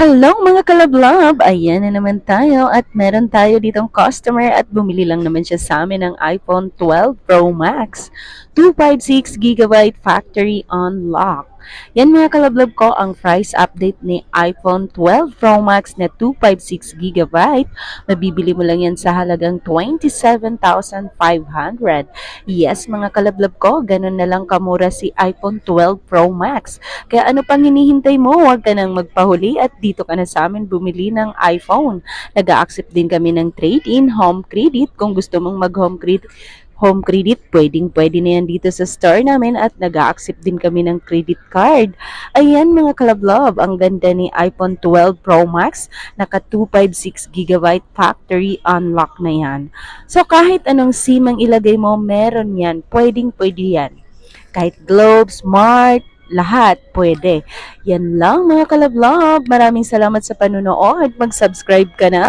Hello mga kalablab! Ayan na naman tayo at meron tayo ditong customer at bumili lang naman siya sa amin ng iPhone 12 Pro Max. 256GB factory unlock. Yan mga kalablab ko ang price update ni iPhone 12 Pro Max na 256GB. Mabibili mo lang yan sa halagang 27,500. Yes mga kalablab ko, ganun na lang kamura si iPhone 12 Pro Max. Kaya ano pang hinihintay mo? Huwag ka nang magpahuli at dito ka na sa amin bumili ng iPhone. Nag-accept din kami ng trade-in, home credit. Kung gusto mong mag-home credit, home credit, pwedeng pwede na yan dito sa store namin at nag-accept din kami ng credit card. Ayan mga kalablob, ang ganda ni iPhone 12 Pro Max. Naka 256GB factory unlock na yan. So kahit anong SIM ang ilagay mo, meron yan. Pwedeng pwede yan. Kahit Globe, Smart, lahat pwede. Yan lang mga kalablob. Maraming salamat sa panunood. Mag-subscribe ka na.